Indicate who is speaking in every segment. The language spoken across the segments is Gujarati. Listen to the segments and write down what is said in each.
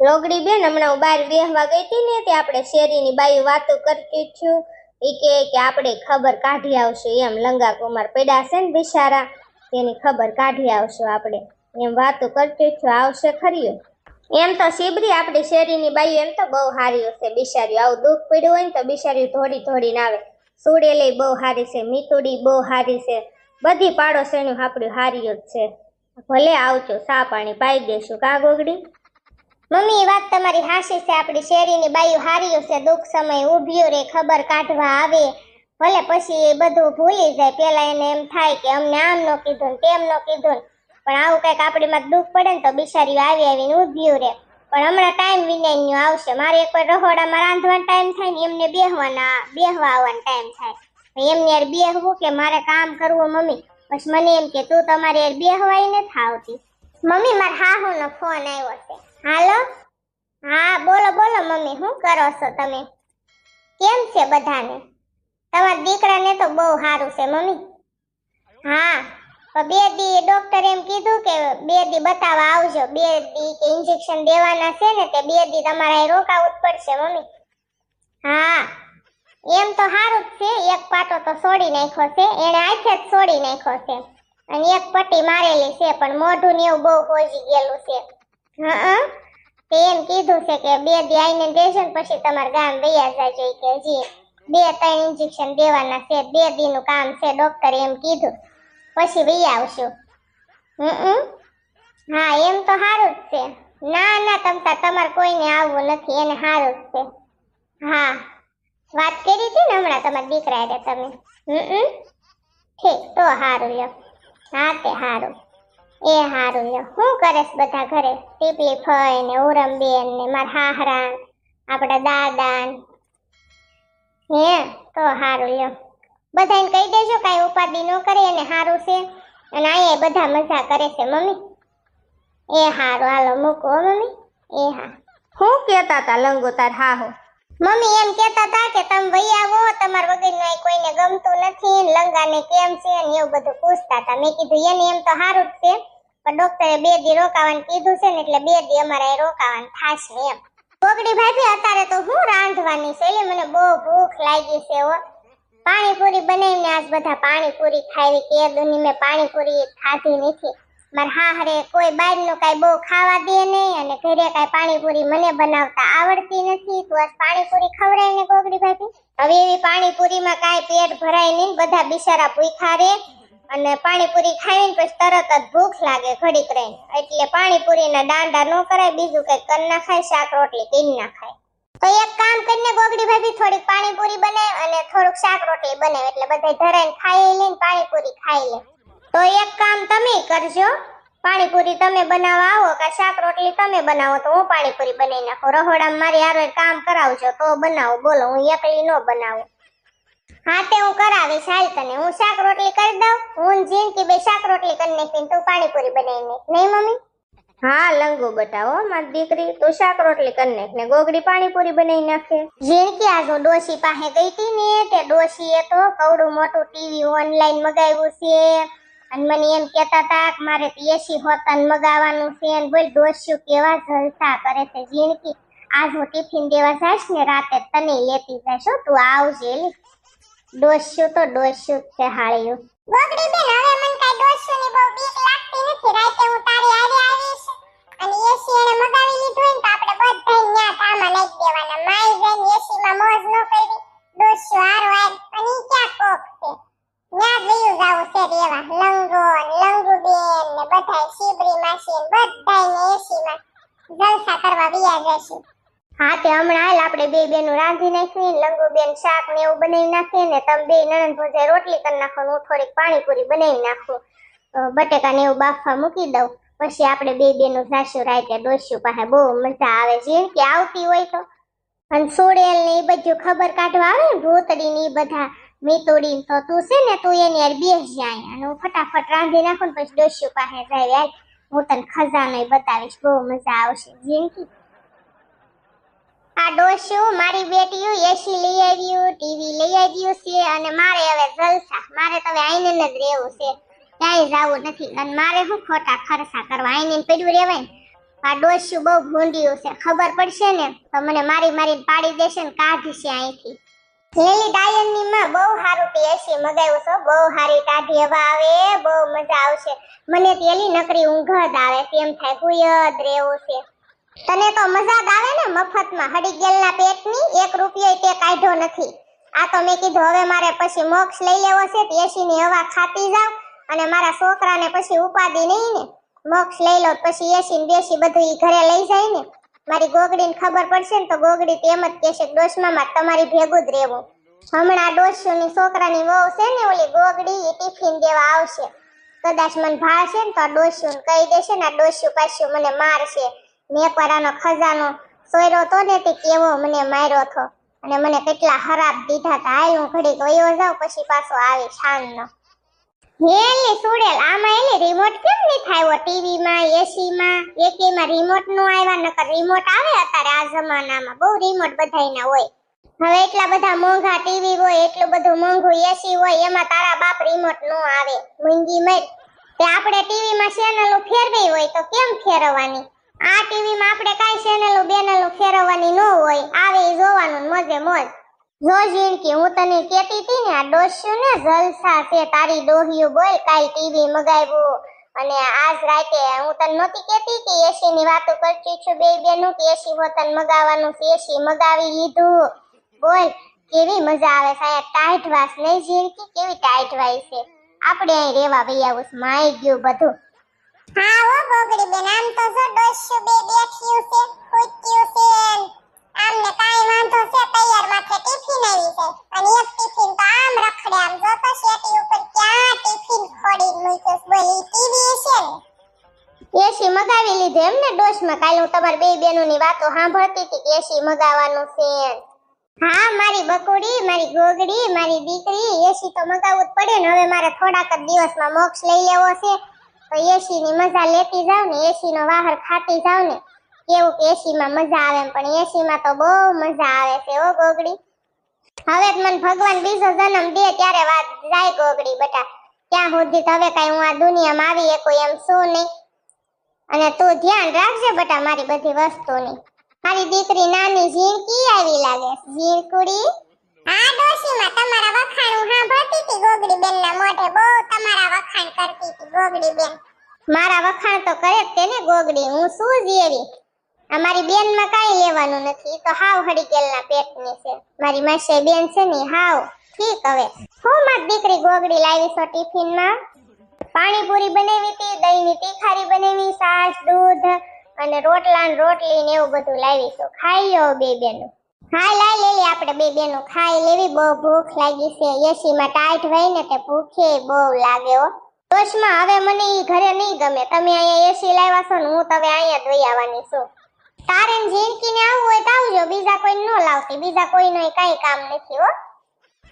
Speaker 1: લોગડી બેન, હમણાં બહાર બેહવા ગઈ હતી ને તે આપણે શેરીની બાઈ વાતો કરતી છું. એ કે કે આપણે ખબર કાઢી આવશું. એમ લંગા કુમાર પડ્યા છે ને બિચારા, તેની ખબર કાઢી આવશું આપણે. એમ વાતો કરતી છું, આવશે ખરી એમ તો સીબરી આપણી શેરીની બાઈ એમ તો બહુ સારી છે. બિચારી આવું દુઃખ પડ્યું હોય ને તો બિચારી ધોડી ધોડીને આવે. સુડેલી બહુ સારી છે, મીતુડી બહુ સારી છે. બધી પાડોશીનું આપણું હારી જ છે. ભલે આવજો, સા પાણી પાઈ દેશું. કા ગોગડી? મમ્મી વાત તમારી હાસી છે. આપણી શેરીની બાયું હાર્યું છે. દુઃખ સમય ઊભ્યું રે. ખબર કાઢવા આવે. ભલે પછી એ બધું ભૂલી જાય. પેલા એને એમ થાય કે અમને આમ નો કીધું ને તેમ નો કીધું. પણ આવું કંઈક આપણી માં દુઃખ પડે ને તો બિચારી આવી આવીને ઊભ્યું રે. પણ હમણાં ટાઈમ વિનાયનું આવશે. મારે એક વાર રહોડામાં રાંધવાનો ટાઈમ થાય ને એમને બેહવાના, બેહવા આવવાનો ટાઈમ થાય. એમને યાર બેહવું કે મારે કામ કરવું મમ્મી? પછી મને એમ કે, તું તમારે યાર બેહવાય નથી આવતી. મમ્મી, મારા હાહુનો ફોન આવ્યો છે. હાલો? હા, બોલો બોલો, મમ્મી, શું કરો છો તમે? કેમ છે બધાને? તમારા દીકરાને તો બહુ સારું છે, મમ્મી. હા, તો બે દી ડોક્ટર એમ કીધું કે બે દી બતાવવા આવજો. બે દી કે ઇન્જેક્શન દેવાના છે ને, તે બે દી તમારે રોકાવું પડશે, મમ્મી. હા, એમ તો સારું જ છે. એક પાટો તો છોડી નાખ્યો છે. એણે આખે જ છોડી નાખ્યો છે. અને એક પટ્ટી મારેલી છે, પણ મોઢું ને એવું બહુ હોજી ગયેલું છે. હા તે એમ કીધું છે કે બે દી આવીને દેજો ને પછી તમારે ગામ વૈયા ઈ કે હજી બે ત્રણ ઇન્જેક્શન દેવાના છે, બે દીનું કામ છે ડોક્ટરે એમ કીધું. પછી વૈયા આવશું. હમ હા, એમ તો સારું જ છે. ના ના, તમતા તમારે કોઈને આવવું નથી, એને સારું જ છે. હા. વાત કરી હતી ને હમણાં તમારા દીકરા હારે તમે. હમ ઠીક, તો સારું લ્યો. હા, તે સારું એ હારું લ્યો હું કરેશ બધા ઘરે? ટીપલી ફઈ ને ઉરમબેન ને મારા હાહરા આપણા દાદા હે? તો હારું લ્યો. બધાને કહી દેજો કાંઈ ઉપાધિ ન કરે એને હારું છે. અને અહીંયા બધા મજા કરે છે મમ્મી. એ હારું હાલો મૂકો મમ્મી. એ હા. હું કહેતા હતા લંગો તાર હા હો મમ્મી એમ કહેતા હતા કે તમે વહી આવો તમારા વગરનું કોઈને ગમતું નથી ને લંગાને કેમ છે ને એવું બધું પૂછતા હતા મેં કીધું એને એમ તો સારું જ છે. પણ ડોક્ટરે બે દી રોકાવાનું કીધું છે ને એટલે બે દી અમારે રોકાવાનું થશે એમ. કોકડી ભાભી અત્યારે તો હું રાંધવાની છે એટલે મને બહુ ભૂખ લાગી છે હો. પાણીપુરી બનાવીને આજ બધા પાણીપુરી ખાવી કે દુની મેં પાણીપુરી ખાધી નથી. મારા હાહરે કોઈ બહારનું કાંઈ બહુ ખાવા દે નહીં અને ઘરે કાંઈ પાણીપુરી મને બનાવતા આવડતી નથી. તો આજ પાણીપુરી ખવડાય ને ગોગડી ભાભી? હવે એવી પાણીપુરીમાં કાંઈ પેટ ભરાય નહીં બધા બિચારા ભૂખા રે. અને પાણીપુરી ખાઈને પછી તરત જ ભૂખ લાગે ઘડીક રહીને. એટલે પાણીપુરીના દાંડા ન કરાય, બીજું કંઈક ના ખાય, શાક, રોટલી કરી નાખાય તો એક કામ કરીને ગોગડી ભાભી થોડીક પાણીપુરી બનાવ અને થોડુંક શાક, રોટલી બનાવ એટલે બધા ધરાઈને ખાઈ લે પાણીપુરી ખાઈ લે. તો એક કામ તમે કરજો. પાણીપુરી તમે બનાવવા આવો કે શાક, રોટલી તમે બનાવો તો હું પાણીપુરી બનાવી નાખું. રહોડામાં મારી આરોય કામ કરાવજો તો બનાવો. બોલો, હું એકલી ન બનાવું. હા તે હું કરાવીશ. હાલ તને હું શાક રોટલી કરી દઉં. હું જીનકી બે શાક રોટલી કરી નાખીને તું પાણીપુરી બનાવી નાખ નહીં મમ્મી? હા લંગો બતાવો મારી દીકરી તું શાક રોટલી કરી નાખ ને ગોગડી પાણીપુરી બનાવી નાખે. જીણકી આજ હું ડોશી પાસે ગઈ હતી ને તે ડોશીએ તો કવડું મોટું ટીવી ઓનલાઈન મગાવ્યું છે. અને મને એમ કહેતા હતા કે મારે એસી હોતન મગાવવાનું છે. અને બોલ ડોશિયું કેવા જલસા કરે છે જીણકી આજ હું ટિફિન દેવા જઈશ ને રાતે તને લેતી જઈશ તું આવજે. ડોસ્યું તો ડોસ્યું જ છે ગોગડી બેન, હવે મને કાઈ ડોસ્યું ની બહુ બીક લાગતી નથી. રાતે હું તારી હારે આવીશ અને એસી એને મગાવી લીધું હોય ને તો આપણે બધા ન્યા કામ નાખી દેવાના. માઈ જઈને એસી માં મોજ ન કરી. ડોસ્યું હારો આય અને ઈ ક્યાં કોક છે? ન્યા વયું જાવું છે રેવા લંગો લંગુ બેન ને બધા શીબરી માસી ને બધાય ને એસી માં જલસા કરવા વિયા જશે. હા, તે હમણાં હાલ આપણે બે બેનું રાંધી નાખીએ લંગુ બેન શાક ને એવું બનાવી નાખીએ ને તમે બે નણંદ ભોજાઈ રોટલી કરી નાખો હું થોડીક પાણીપુરી બનાવી નાખું. બટેકા ને એવું બાફવા મૂકી દઉં. પછી આપણે બે બેનું સાસુ રાતે ડોસ્યું પાસે બહુ મજા આવે છે. આવતી હોય તો. અને સોડેલ ને એ બધું ખબર કાઢવા આવે ને ભૂતડી ને એ બધા મીતોડી તો તું છે ને, તું એની યાર બેસ જાય. અને હું ફટાફટ રાંધી નાખું ને પછી ડોસ્યું પાસે જાય. હું તને ખજાનો બતાવીશ, બહુ મજા આવશે. જીનકી આ ડોસ્યું મારી બેટીયું એસી લઈ આવ્યું, ટીવી લઈ આવ્યું છે અને મારે હવે જલસા, મારે તો હવે આઈને જ રહેવું છે. ક્યાંય જવું નથી. અને મારે શું ખોટા ખર્ચા કરવા આઈને પડ્યું રહેવાય આ ડોસ્યું બહુ ભૂંડિયું છે. ખબર પડશે ને? તો મને મારી મારી પાડી દેશે ને કાઢશે અહીંથી. લેલી ડાયનની માં બહુ સારું તે એસી મગાવ્યું છે બહુ સારી કાઢી હવા આવે, બહુ મજા આવશે. મને તેલી નકરી ઊંઘ જ આવે તેમ થાય કુય જ રહેવું છે. તને તો મજાક આવે ને મફતમાં. હડીગેલના પેટની એક રૂપિયો તે કાઢ્યો નથી. આ તો મેં કીધું, હવે મારે પછી મોક્ષ લઈ લેવો છે, તો એસી ની હવા ખાતી જાવ અને મારા છોકરાને પછી ઉપાધિ નહીં ને. મોક્ષ લઈ લો, પછી એસી ને બેસી બધું ઈ ઘરે લઈ જાય ને. મારી ગોગડીને ખબર પડશે ને તો ગોગડી તેમ જ કહેશે કે ડોશમામાં તમારી ભેગું જ રહેવું. હમણાં ડોશીની છોકરાની વહુ છે ને ઓલી ગોગડી એ ટિફિન દેવા આવશે. કદાચ મને ભાળશે ને તો આ ડોસ્યું કહી દેશે ને આ ડોસ્યું પાછું મને મારશે. મેં ખજાનો સોયરો તો ને તે કેવો મને માર્યો હતો. અને મને કેટલા ખરાબ દીધા હતા. હાલ હું ઘડીક વયો જાઉં, પછી પાછો આવી શાનનો હેલી સુડેલ, આમાં એની રિમોટ કેમ નહીં થાય? ટીવી માં એસી માં એકેમાં રિમોટનું આવ્યા, નકર રિમોટ આવે અત્યારે આ જમાનામાં. બહુ રિમોટ બધાયના હોય. હવે એટલા બધા મોંઘા ટીવી હોય, એટલું બધું મોંઘું એસી હોય, એમાં તારા બાપ રિમોટ નો આવે. મૂંગી મર. તે આપણે ટીવી માં ચેનલો ફેરવી હોય તો કેમ ફેરવવાની? આ ટીવી માં આપણે કઈ ચેનલો બેનલો ફેરવવાની ન હોય. આવે ઈ જોવાનું મજે મોજ. જો જીણકી હું તને કહેતી હતી ને, આ ડોસ્યું ને જલસા છે, તારી ડોહિયું બોલ કાલ ટીવી મગાવ્યું. અને આજ રાતે હું તને નહોતી કહેતી કે એસી ની વાતો કરતી છું, બે બેનું કે એસી વતન મગાવવાનું છે એસી મગાવી લીધું. બોલ, કેવી મજા આવે સાહેબ ટાઈટ વાસ નહીં જીણકી કેવી ટાઈટ વાય છે? આપણે અહીં રેવા વઈ આવું માઈ ગયું બધું. એસી મગાવી લીધું એમ ને ડોશમાં? કાલે હું તમારી બે બેનોની વાતો સાંભળતી હતી કે એસી મગાવવાનું છે હા, મારી બકુડી, મારી ગોગડી, મારી દીકરી એસી તો મગાવવું જ પડે ને. હવે મારે થોડાક જ દિવસમાં મોક્ષ લઈ લેવો છે. તો એસી મજા લેતી જાવ ને એસી વાહર ખાતી જાવ ને કેવું કે એસી મજા આવે પણ એસી તો બહુ મજા આવે છે ઓ ગોગડી. હવે મને ભગવાન બીજો જન્મ દે ત્યારે વાત જાય ગોગડી બેટા. ત્યાં સુધી હવે કઈ હું આ દુનિયામાં આવી એકું એમ શું નહીં? અને તું ધ્યાન રાખજે બેટા મારી બધી વસ્તુની. મારી દીકરી નાની ઝીણકી આવી લાગે. ઝીણકુડી આ ડોશીમાં તમારા વખાણું સાંભળતી હતી ગોગડી બેનના મોઢે બહુ વખાણ કરતી હતી ગોગડી બેન. મારા વખાણ તો કરે જ તેને ગોગડી, હું શું જેવી અમારી બેનમાં કાંઈ લેવાનું નથી તો હાવ હડીકેલના પેટની છે. મારી માસે બેન છે ને હાવ ઠીક હવે. હું મારી દીકરી ગોગડી લાવી છો ટિફિનમાં? પાણીપુરી બનાવી હતી, દહીંની તીખારી બનાવી છાશ દૂધ અને રોટલા ને રોટલી ને એવું બધું લાવી છું ખાઈ લો બે બેનો. હા, લાઈ લેલી આપણે બે બેનો ખાઈ લેવી. બહુ ભૂખ લાગી છે. એસી માં ટાઈટ હોય ને તે ભૂખે બહુ લાગે હો. દોશમાં હવે મને ઈ ઘરે નહીં ગમે. તમે અહીંયા એસી લાવ્યા છો ને હું તો હવે અહીંયા જ આવવાની છું. તારે ને ઝીણકીને આવવું હોય તો આવજો. બીજા કોઈ ન લાવતી. બીજા કોઈનું કાંઈ કામ નથી, હો.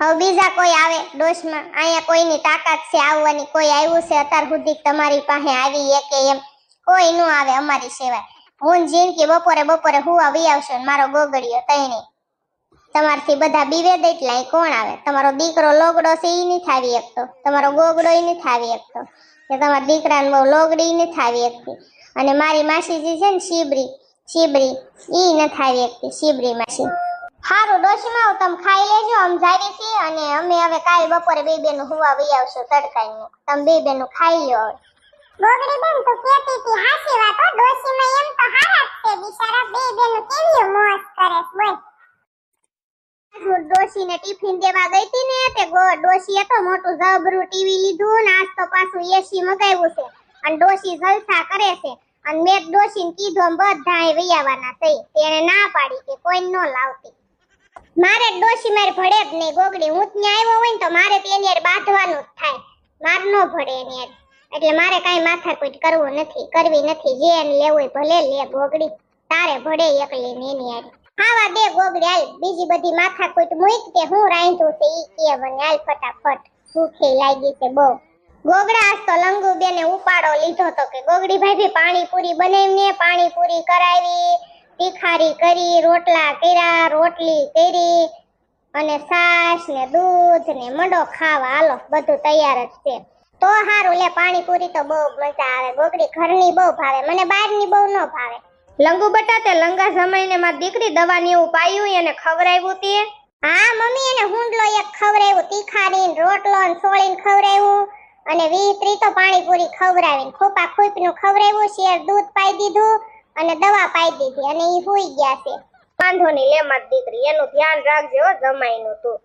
Speaker 1: હવે બીજા કોઈ આવે ડોશમાં અહીંયા કોઈની તાકાત છે આવવાની. કોઈ આવ્યું છે અત્યાર સુધી તમારી પાસે આવી એક એમ. કોઈ નો આવે અમારી સેવાય. હું ઝીણકી બપોરે બપોરે હું વી આવશે મારો ગોગડીયો તઈ તઈની તમારથી બધા બીવે એટલા કોણ આવે? તમારો દીકરો લોગડો છે એ નહીં થાવી શકતો. તમારો ગોગડો એ નહીં થાવી શકતો. કે તમારા દીકરાને બહુ લોગડી નહીં થાવી શકતી. અને મારી માસીજી છે ને શીબરી શીબરી એ ન થાવી શકતી, શીબરી માસી. સારું ડોશીમાં તમે ખાઈ લેજો આમ જાવી છીએ અને અમે હવે કાલ બપોરે બે બેનું હુવા વહી આવશું તડકાઈનું તમે બે બેનું ખાઈ લો હવે. બેન તો કેતી હતી હાસી વાત હો, ડોશીમાં એમ તો હારા છે, બિચારા બે બેનું કેવી મોજ કરે બોલ. હું ડોશીને ટિફિન દેવા ગઈ હતી ને તે ગો- ડોશીએ તો મોટું જબરું ટીવી લીધું ને આજ તો પાછું એસી મગાવ્યું છે. અને ડોશી જલસા કરે છે. અને મેં ડોશીને કીધું બધા વૈયાવાના થઈ. તેને ના પાડી કે કોઈ ન લાવતી. મારે ડોશી મારે ભળે જ નહીં. ગોગડી, હું ત્યાં આવ્યો હોય ને તો મારે તેની બાંધવાનું જ થાય. માર નો ભળે એની. એટલે મારે કાંઈ માથાકૂટ કરવું નથી, કરવી નથી. જે એને લેવું ભલે લે ગોગડી. તારે ભળે એકલી ને એની ખાવા દે ગોગડી હાલ બીજી બધી માથા માથાકૂટ મૂક કે હું રાંધું છે, ઈ કે મને હાલ ફટાફટ ભૂખે લાગી છે બહુ. ગોગડા તો લંગુ બેને ઉપાડો લીધો તો કે ગોગડી ભાભી પાણીપુરી બનાવીને પાણીપુરી કરાવી તીખારી કરી, રોટલા કર્યા, રોટલી કરી અને છાશ ને દૂધ ને મંડો ખાવા, હાલો, બધું તૈયાર જ છે. તો હારું, લે, પાણીપુરી તો બહુ મજા આવે. ગોગડી ઘરની બહુ ભાવે, મને બહારની બહુ ન ભાવે.
Speaker 2: લંગુ બટા તે લંગા સમયને માં દીકરી દવાની એવું પાયું એને ખવડાવ્યું તે?
Speaker 1: હા મમ્મી એને હુંડલો એક ખવડાવ્યું તીખારીન રોટલો ને સોળીને ખવડાવ્યું અને વીસ ત્રી તો પાણીપુરી ખવરાવીને ખોપા ખોપનું ખવડાવ્યું શેર દૂધ પાઈ દીધું અને દવા પાઈ દીધી અને ઈ હુઈ ગયા છે.
Speaker 2: વાંધો નહીં લે મારી દીકરી એનું ધ્યાન રાખજે હો જમાઈનું તું.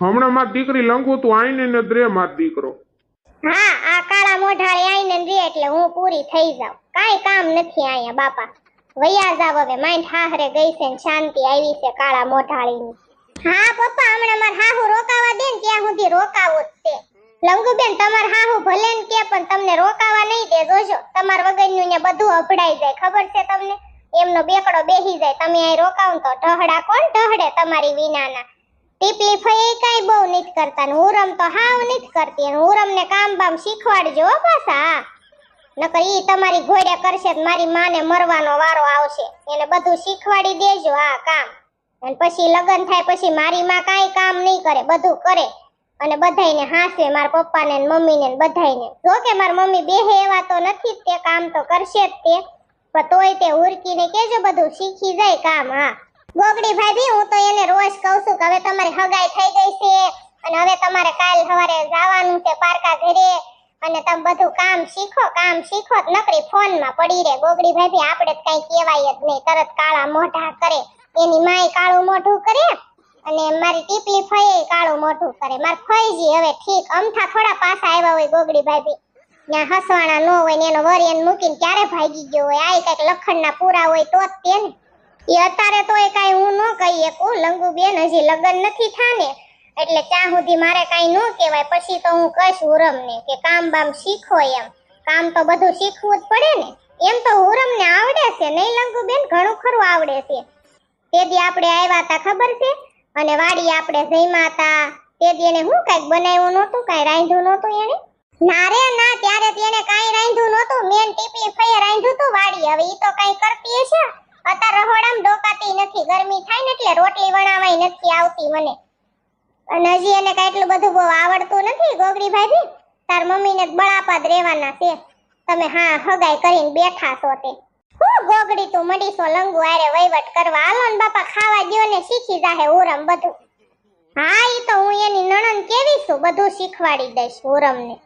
Speaker 3: હમણાં મારી દીકરી લંગુ તું આઈને ને દ્રે માર દીકરો.
Speaker 1: હા આ કાળા મોઢાળે આઈને રે એટલે હું પૂરી થઈ જાઉં. કાઈ કામ નથી અહીંયા બાપા. વૈયા જાવ હવે માઇન્ડ હાહરે ગઈ છે શાંતિ આવી છે કાળા મોઢાળીની. હા, પપ્પા, હમણાં માર હાહુ રોકાવા દે ને ત્યાં સુધી રોકાવો જ તે. લંગુબેન તમાર હાહુ ભલે ને કે, પણ તમને રોકાવા નહીં દે, જોજો. તમાર વગરનું ને બધું અભડાઈ જાય, ખબર છે તમને? એમનો બેકડો બેહી જાય, તમે અહીં રોકાવ તો ઢહડા કોણ ઢહડે તમારી વિનાના? ટીપલી ફઈ કઈ બહુ નથી કરતા ને, હુરમ તો હાવ નથી કરતી ઉરમ ને કામ બામ શીખવાડજો પાછા. નકર ઈ તમારી ઘોડે કરશે મારી માને મરવાનો વારો આવશે. એને બધું શીખવાડી દેજો આ કામ. અને પછી લગ્ન થાય પછી મારી માં કાંઈ કામ નહીં કરે, બધું કરે. અને બધાયને હાસે મારા પપ્પાને મમ્મીને બધાયને. જો કે મારી મમ્મી બેહે એવા તો નથી તે કામ તો કરશે જ તે. પણ તોય તે ઉરકીને કેજો બધું શીખી જાય કામ, હા. ગોગડી ભાભી, હું તો એને રોજ કહું છું કે હવે તમારી હગાઈ થઈ ગઈ છે. અને હવે તમારે કાલ સવારે જવાનું છે પારકા ઘરે. અને તમે બધું કામ શીખો કામ શીખો નકરી ફોનમાં પડી રહે. ગોગડી ભાભી, આપણે તો કઈ કહેવાય જ નહીં. તરત કાળા મોઢા કરે. એની માય કાળું મોઢું કરે અને મારી ટીપલી ફઈ કાળું મોઢું કરે. માર ફઈજી હવે ઠીક. અમથા થોડા પાસા આવ્યા હોય ગોગડી ભાભી. ત્યાં હસવાના ન હોય ને એનો વરિયન મૂકીને ક્યારે ભાગી ગયો હોય? આ કંઈક લખણના પૂરા હોય તો જ તે ને અત્યારે તો એ કાંઈ હું ન કહી શકું લંગુ બેન હજી લગ્ન નથી થાને. એટલે ત્યાં સુધી મારે કાંઈ ન કહેવાય. પછી તો હું કહીશ હુરમને કે કામ બામ શીખો એમ. કામ તો બધું શીખવું જ પડે ને. એમ તો હુરમને આવડે છે. નહીં લંગુ બેન ઘણું ખરું આવડે છે. તે દી આપણે આવ્યા હતા ખબર છે? અને વાડી આપણે જમ્યા હતા દી એને હું કાંઈક બનાવ્યું નહોતું, કાંઈ રાંધ્યું નહોતું એને ના રે, ના, ત્યારે તેને કાંઈ રાંધ્યું નહોતું. મેન ટીપી ફઈએ રાંધ્યું તું વાડી. હવે ઈ તો કાંઈ કરતી હશે? અત્યારે રહોડામાં ડોકાતી નથી. ગરમી થાય ને એટલે રોટલી વણાવાય નથી આવતી મને. અને હજી એને કાંઈ એટલું બધું બહુ આવડતું નથી ગોગડી ભાભી તાર મમ્મીને બળાપાદ બળાપા રહેવાના છે. તમે હા હગાઈ કરીને બેઠા છો તે. હું ગોગડી, તું મડીસો લંગુ આરે વહીવટ કરવા. હાલો ને બાપા, ખાવા દો ને શીખી જાહે ઉરમ બધું. હા, ઈ તો હું એની નણંદ કેવી છું? બધું શીખવાડી દઈશ ઉરમને.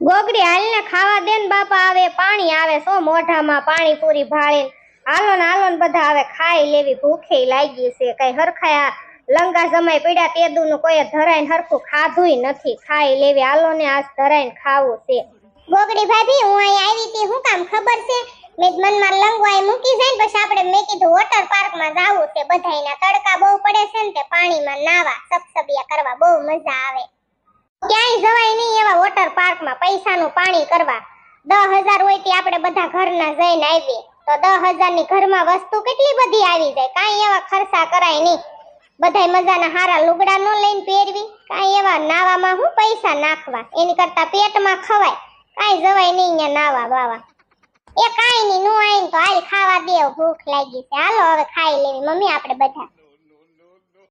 Speaker 2: ગોગડી, હાલને ખાવા દે ને બાપા, આવે પાણી આવે સો મોઢામાં પાણી પૂરી ભાળીને. હાલો ને હાલો ને, બધા હવે ખાઈ લેવી. ભૂખે લાગી છે, કઈ હરખાયા લંગા જમાઈ પડ્યા તેદુનું કોઈ ધરાઈને હરખું ખાધુંય નથી. ખાઈ લેવી, હાલો ને આજ ધરાઈને ખાવું છે.
Speaker 1: ગોગડી ભાભી, હું અહીં આવી હતી હું કામ ખબર છે? મેં મનમાં લંગવાય મૂકી જાય પછી આપણે, મેં કીધું વોટર પાર્કમાં જાવું છે, બધાયના તડકા બહુ પડે છે ને, તે પાણીમાં નાવા સબસબિયા કરવા બહુ મજા આવે. ક્યાંય જવાય નહીં એવા વોટર પાર્કમાં પૈસાનું પાણી કરવા. દસ હજાર હોય તે આપણે બધા ઘરના જઈને આવીએ. તો દસ હજારની ઘરમાં વસ્તુ કેટલી બધી આવી જાય? કાંઈ એવા ખર્ચા કરાય નહીં. બધાય મજાના હારા લુગડા ન લઈને પહેરવી, કાંઈ એવા નાવામાં હું પૈસા નાખવા? એની કરતા પેટમાં ખવાય, કાંઈ જવાય નહીં અહીંયા નાવા બાવા. એ કાંઈ નહીં, નું આવીને તો હાલ ખાવા દેવ ભૂખ લાગી છે. હાલો, હવે ખાઈ લેવી. મમ્મી, આપણે બધા